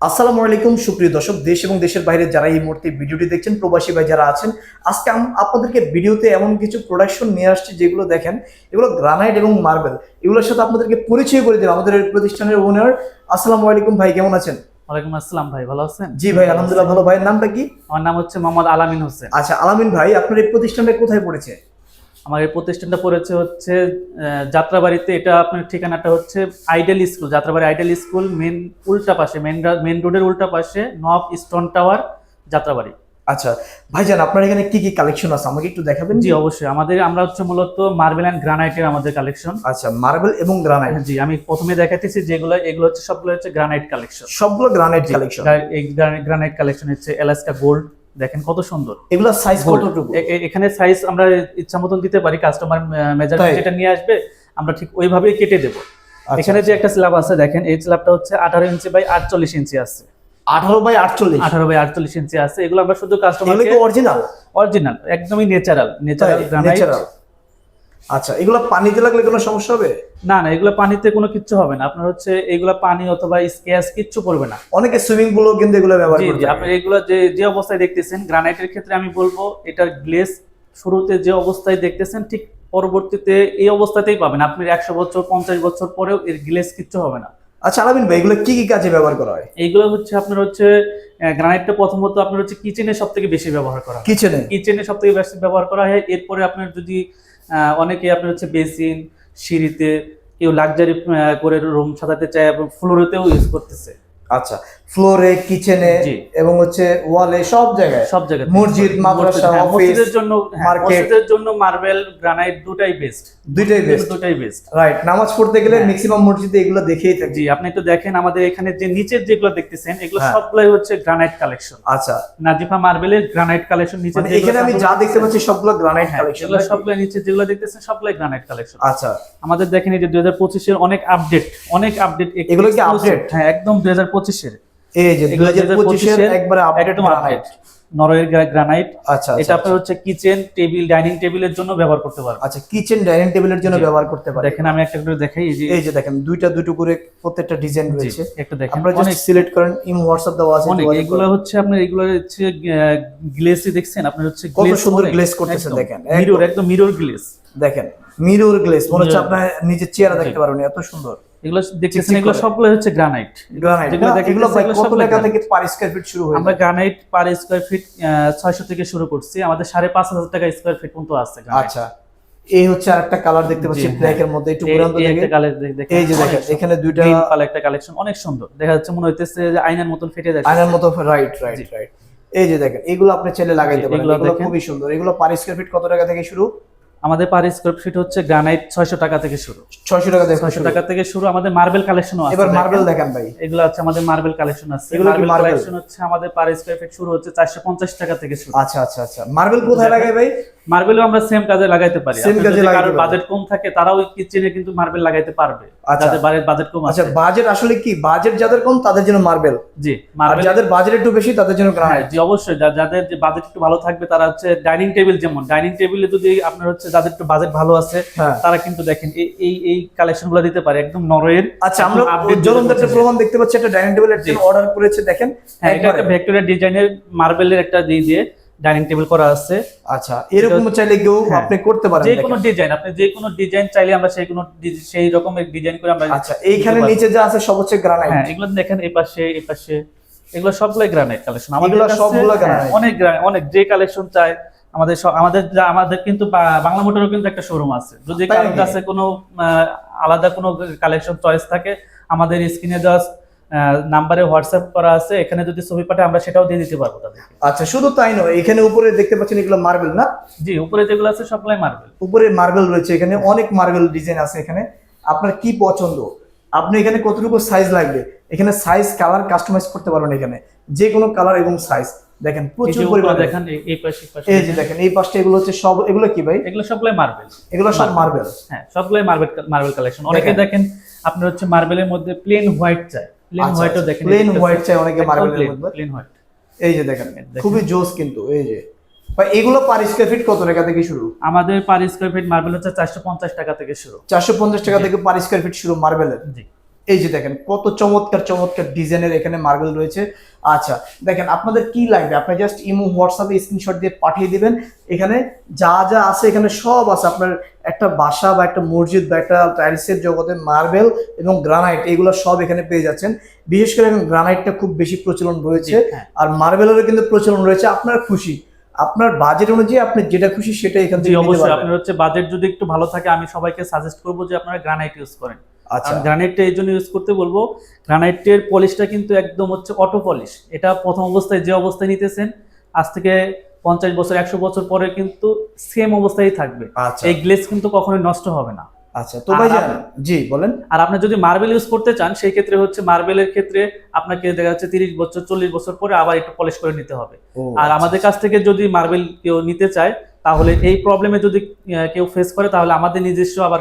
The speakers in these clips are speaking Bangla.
আসসালামু আলাইকুম সুপ্রিয় দর্শক দেশ এবং দেশের বাইরে যারা এই মুহূর্তে ভিডিওটি দেখছেন প্রবাসী ভাই যারা আছেন আজকে আম- আপনাদেরকে ভিডিওতে এমন কিছু প্রোডাকশন নিয়ে আসছি যেগুলো দেখেন এগুলো গ্রানাইট এবং মার্বেল এগুলোর সাথে আপনাদেরকে পরিচয় করে দেবো আমাদের এই প্রতিষ্ঠানের ওনার আসসালামু আলাইকুম ভাই কেমন আছেন? ওয়ালাইকুম আসসালাম ভাই ভালো আছেন? জি ভাই আলহামদুলিল্লাহ ভালো। ভাইয়ের নামটা কি? আমার নাম হচ্ছে মোহাম্মদ আলামিন হোসেন। আচ্ছা আলামিন ভাই আপনার এই প্রতিষ্ঠানটা কোথায় পড়েছে? আমার এই প্রতিষ্ঠানটা পড়েছে হচ্ছে যাত্রাবাড়িতে। এটা আপনার ঠিকানাটা হচ্ছে ideal school Jatrabari ideal school main উল্টা পাশে মেন মেন রোডের উল্টা পাশে নব স্টোন টাওয়ার যাত্রাবাড়ি। আচ্ছা ভাইজান আপনার এখানে কি কি কালেকশন আছে? আমাকে একটু দেখাবেন? জি অবশ্যই। আমাদের আমরা হচ্ছে মূলত মার্বেল অ্যান্ড গ্রানাইটের আমাদের কালেকশন আচ্ছা মার্বেল এবং গ্রানাইট। জি আমি প্রথমে দেখাতেছি যেগুলো এগুলো হচ্ছে সবগুলো হচ্ছে গ্রানাইট কালেকশন সবগুলো গ্রানাইট কালেকশন এই গ্রানাইট কালেকশন হচ্ছে এলাস্কা গোল্ড দেখেন কত সুন্দর। এগুলো সাইজ কতটুকু? এখানে সাইজ আমরা ইচ্ছা মতন দিতে পারি কাস্টমার মেজার যেটা নিয়ে আসবে আমরা ঠিক ওইভাবেই কেটে দেবো। আচ্ছা, এখানে যে একটা স্ল্যাব আছে দেখেন এই স্ল্যাবটা হচ্ছে আঠারো ইঞ্চি বাই আটচল্লিশ ইঞ্চি আছে। আঠারো বাই আটচল্লিশ? আঠারো বাই আটচল্লিশ ইঞ্চি আছে। এগুলো আমরা শুধু কাস্টমার অরিজিনাল অরিজিনাল একদমই ন্যাচারাল ন্যাচারাল গ্রানাইট ন্যাচারাল আচ্ছা এগুলো পানিতে লাগলে কোনো সমস্যা হবে? না না এগুলো পানিতে কোনো কিচ্ছু হবে না। আপনার হচ্ছে এগুলো পানি অথবা স্কেচ কিচ্ছু করবে না। অনেকে সুইমিং পুলও কিন্তু এগুলো ব্যবহার জি আপনি এগুলো যে যে অবস্থায় দেখতেছেন গ্রানাইটের ক্ষেত্রে আমি বলব এটার গ্লেস শুরুতে যে অবস্থায় দেখতেছেন ঠিক পরবর্তীতে এই অবস্থাতেই পাবেন। আপনি একশো বছর পঞ্চাশ বছর পরেও এর গ্লেস কিচ্ছু হবে না। আচ্ছা আলামিন ভাই এগুলো কি কি কাজে ব্যবহার করা হয়? এগুলো হচ্ছে আপনার হচ্ছে গ্রানাইটটা প্রথমত আপনার হচ্ছে কিচেনে সব থেকে বেশি ব্যবহার করা হয়। কিচেনে? কিচেনে সব থেকে বেশি ব্যবহার করা হয়। এরপরে আপনার যদি অনেকে আপনার হচ্ছে বেসিন, সিঁড়িতে কেউ লাক্সারি করে রুম সাজাতে চায় এবং ফ্লোরেতেও ইউজ করতেছে। আচ্ছা ফ্লোরে কিচেনে এবং হচ্ছে ওয়ালে সব জায়গায়? সব জায়গায় মসজিদ, মাদ্রাসা, অফিস, মসজিদের জন্য হ্যাঁ, মার্কেট। মসজিদের জন্য মার্বেল গ্রানাইট দুটাই বেস্ট দুইটাই বেস্ট দুটাই বেস্ট রাইট নামাজ পড়তে গেলে হ্যাঁ। ম্যাক্সিমাম মসজিদে এগুলো দেখেই থাকি জি আপনি একটু দেখেন আমাদের এখানে যে নিচের যেগুলো দেখতেছেন এগুলো হ্যাঁ। সবগুলাই হচ্ছে গ্রানাইট কালেকশন আচ্ছা। নাজিফা মার্বেলের গ্রানাইট কালেকশন নিচে মানে এখানে আমি যা দেখতে পাচ্ছি সবগুলো গ্রানাইট কালেকশন এগুলো সবগুলো নিচে যেগুলো দেখতেছেন সবগুলাই গ্রানাইট কালেকশন আচ্ছা। আমাদের দেখেন এই যে দুই হাজার পঁচিশের অনেক আপডেট অনেক আপডেট এগুলো কি আপডেট হ্যাঁ একদম দুই হাজার পঁচিশের। এই যে এগুলো 2025 এর একবারে আপডেট আপডেট নরওয়ের গ্রানাইট আচ্ছা এটা আপনার হচ্ছে কিচেন টেবিল ডাইনিং টেবিলের জন্য ব্যবহার করতে পারবেন। আচ্ছা কিচেন ডাইনিং টেবিলের জন্য ব্যবহার করতে পারেন। দেখেন আমি একটা করে দেখাই এই যে এই যে দেখেন দুইটা দুটো করে প্রত্যেকটা ডিজাইন রয়েছে। একটা দেখেন। আপনারা জাস্ট সিলেক্ট করেন ইম হোয়াটসঅ্যাপ দেওয়া আছে অনেক। এগুলো হচ্ছে আপনার এগুলো হচ্ছে গ্লেসি দেখছেন আপনার হচ্ছে কত সুন্দর glaze করতেছে দেখেন, মিরর একদম। মিরর গ্লেস দেখেন মিরর গ্লেস মনে হচ্ছে. আপনার নিজের চেহারা দেখতে পারবেন এত সুন্দর। এগুলো দেখতেছেন এগুলো সবগুলো হচ্ছে গ্রানাইট গ্রানাইট এগুলো কত টাকা থেকে পার স্কয়ার ফিট শুরু হয়ে আমরা গ্রানাইট পার স্কোয়ার ফিট ছয়শো থেকে শুরু করছি। আমাদের সাড়ে পাঁচ হাজার টাকা স্কোয়ার ফিট পর্যন্ত আছে আচ্ছা এই হচ্ছে আরেকটা কালার দেখতে পাচ্ছি ব্ল্যাক এর মধ্যে একটু এই- তো দেখেন এই যে দেখেন এখানে দুইটা গ্রিন কালার একটা কালেকশন অনেক সুন্দর। দেখা যাচ্ছে মনে হইতেছে যে আয়নার মতন ফেটে যাচ্ছে। আয়নার মতো রাইট রাইট রাইট এই যে দেখেন এগুলো আপনি চাইলে লাগাইতে পারেন। এগুলো খুবই সুন্দর। এগুলো পার স্কয়ার ফিট কত টাকা থেকে শুরু? আমাদের পার স্কোয়ার ফিট হচ্ছে গ্রানাইট ছয়শো টাকা থেকে শুরু। 600 টাকা থেকে ছয়শো শুরু। টাকা থেকে শুরু আমাদের মার্বেল কালেকশনও আছে। এবার মার্বেল দেখেন ভাই। এগুলো হচ্ছে আমাদের মার্বেল কালেকশন আছে। এগুলো কি মার্বেল কালেকশন হচ্ছে আমাদের পার স্কোয়ার ফিট শুরু হচ্ছে চারশো পঞ্চাশ টাকা থেকে শুরু। আচ্ছা আচ্ছা আচ্ছা। মার্বেল কোথায় লাগাই ভাই? মার্বেলও আমরা সেম কাজে লাগাইতে পারি। আপনি কাজে লাগাইতে কারোর বাজেট কম থাকে তারাও কিচেনে কিন্তু মার্বেল লাগাইতে পারবে। আচ্ছা। যাদের বাড়ির বাজেট কম আচ্ছা বাজেট আসলে কি? বাজেট যাদের কম তাদের জন্য মার্বেল জি আর মার্বেল যাদের বাজেট একটু বেশি তাদের জন্য হ্যাঁ গ্রানাইট জি অবশ্যই। যাদের যে বাজেট একটু ভালো থাকবে তারা হচ্ছে ডাইনিং টেবিল যেমন। ডাইনিং টেবিলে যদি আপনার হচ্ছে যাদের একটু বাজেট ভালো আছে হ্যাঁ। তারা কিন্তু দেখেন এই এই এই কালেকশনগুলো দিতে পারে। একদম নরওয়ের আচ্ছা আমরা জ্বলন্ত একটা প্রমাণ দেখতে পাচ্ছি একটা ডাইনিং টেবিলের। জন্য অর্ডার করেছে দেখেন। হ্যাঁ এটা একটা। ভেক্টরিয়া ডিজাইনের মার্বেলের একটা দিয়ে দিয়ে ডাইনিং টেবিল করা আছে। আচ্ছা এরকম চাইলে কেউ হ্যাঁ। আপনি করতে পারেন যে কোনো ডিজাইন আপনি যে কোনো ডিজাইন চাইলে আমরা সেই কোনো সেই রকমের ডিজাইন করে আমরা আচ্ছা এইখানে নিচে যা আছে সব হচ্ছে গ্রানাইট হ্যাঁ এগুলো দেখেন এই পাশে এই পাশে। এগুলো সবগুলাই গ্রানাইট কালেকশন এগুলো সবগুলো granite। অনেক granite, অনেক। যে কালেকশন চাই আমাদের আমাদের যা- আমাদের কিন্তু বাংলা মোটরেও কিন্তু একটা শোরুম আছে। যদি কারোর কাছে কোনো আলাদা কোনো কালেকশন চয়েস থাকে আমাদের স্ক্রিনে দেওয়া নাম্বারে হোয়াটসঅ্যাপ করা আছে এখানে যদি ছবি পাঠায় আমরা সেটাও দিয়ে দিতে পারব তাদেরকে। আচ্ছা শুধু তাই নয় এখানে উপরে দেখতে পাচ্ছেন এগুলো মার্বেল না? জি উপরে যেগুলো আছে সবগুলাই মার্বেল উপরে মার্বেল রয়েছে এখানে অনেক মার্বেল ডিজাইন আছে এখানে। আপনার কি পছন্দ? আপনি এখানে কতটুকু সাইজ লাগবে? এখানে সাইজ কালার কাস্টমাইজ করতে পারবেন এখানে। যে কোনো কালার এবং সাইজ দেখেন প্রচুর পরিমাণে। দেখেন এই- পাশে এই যে দেখেন এই পাশটা এগুলো হচ্ছে সব এগুলো কি ভাই? এগুলো সবগুলাই মার্বেল এগুলো সব মার্বেল হ্যাঁ সবগুলাই মার্বেল মার্বেল কালেকশন অনেকে দেখেন। আপনার হচ্ছে মার্বেলের মধ্যে প্লেন হোয়াইট চায়। প্লেন আচ্ছা, হোয়াইটও আচ্ছা, দেখেন প্লেন হোয়াইট চাই অনেকে মার্বেলের মধ্যে। প্লেন হোয়াইট এই যে দেখেন দেখেন। খুবই জোস কিন্তু এই যে। এগুলো পার স্কয়ার ফিট কত টাকা থেকে শুরু? আমাদের পার স্কোয়ার ফিট মার্বেল হচ্ছে চারশো পঞ্চাশ টাকা থেকে শুরু। চারশো পঞ্চাশ টাকা থেকে পার স্কয়ার ফিট শুরু মার্বেলের জি। এই যে দেখেন কত চমৎকার চমৎকার ডিজাইনের এখানে মার্বেল রয়েছে। আচ্ছা দেখেন আপনাদের কি লাগবে? আপনি জাস্ট ইমো হোয়াটসঅ্যাপে স্ক্রিনশট দিয়ে পাঠিয়ে দিবেন। এখানে যা যা আছে এখানে সব আছে। আপনার একটা বাসা বা একটা মসজিদ বা একটা টাইলসের জগতে মার্বেল এবং গ্রানাইট এগুলো সব এখানে পেয়ে যাচ্ছেন। বিশেষ করে এখন গ্রানাইটটা খুব বেশি প্রচলন রয়েছে। হ্যাঁ। আর মার্বেলেরও কিন্তু প্রচলন রয়েছে। আপনার খুশি। আপনার বাজেট অনুযায়ী আপনি যেটা খুশি সেটা এখান থেকে অবশ্যই। আপনার হচ্ছে বাজেট যদি একটু ভালো থাকে আমি সবাইকে সাজেস্ট করব যে আপনারা গ্রানাইট ইউজ করেন। আচ্ছা। গ্রানাইটটা এই জন্য ইউজ করতে বলব। গ্রানাইটের পলিশটা কিন্তু একদম হচ্ছে অটো পলিশ এটা প্রথম অবস্থায় যে অবস্থায় নিতেছেন আজ থেকে পঞ্চাশ বছর একশো বছর পরে কিন্তু সেম অবস্থায় থাকবে। আচ্ছা। এই গ্লেস কিন্তু কখনোই নষ্ট হবে না। আচ্ছা তো ভাই জি বলেন। আর আপনি যদি মার্বেল ইউজ করতে চান সেই ক্ষেত্রে হচ্ছে মার্বেলের ক্ষেত্রে আপনাকে দেখা যাচ্ছে তিরিশ বছর চল্লিশ বছর পরে আবার একটু পলিশ করে নিতে হবে। আর আচ্ছা। আমাদের কাছ থেকে যদি মার্বেল কেউ নিতে চায় তাহলে এই প্রবলেমে যদি কেউ ফেস করে তাহলে আমাদের নিজস্ব আবার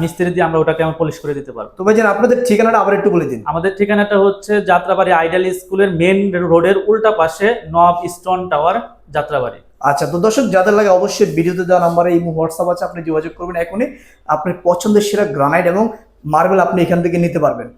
মিস্ত্রি দিয়ে আমরা ওটাকে আমরা পলিশ করে দিতে পারব। তো ভাই আপনাদের ঠিকানাটা আবার একটু বলে দিন। আমাদের ঠিকানাটা হচ্ছে যাত্রাবাড়ি আইডিয়াল স্কুলের মেন রোডের উল্টা পাশে নব স্টোন টাওয়ার যাত্রাবাড়ি। আচ্ছা তো দর্শক যাদের লাগে অবশ্যই ভিডিওতে দেওয়া নাম্বারে এই হোয়াটসঅ্যাপ আছে আপনি যোগাযোগ করবেন এখনই। আপনি পছন্দের সেরা গ্রানাইট এবং মার্বেল আপনি এখান থেকে নিতে পারবেন।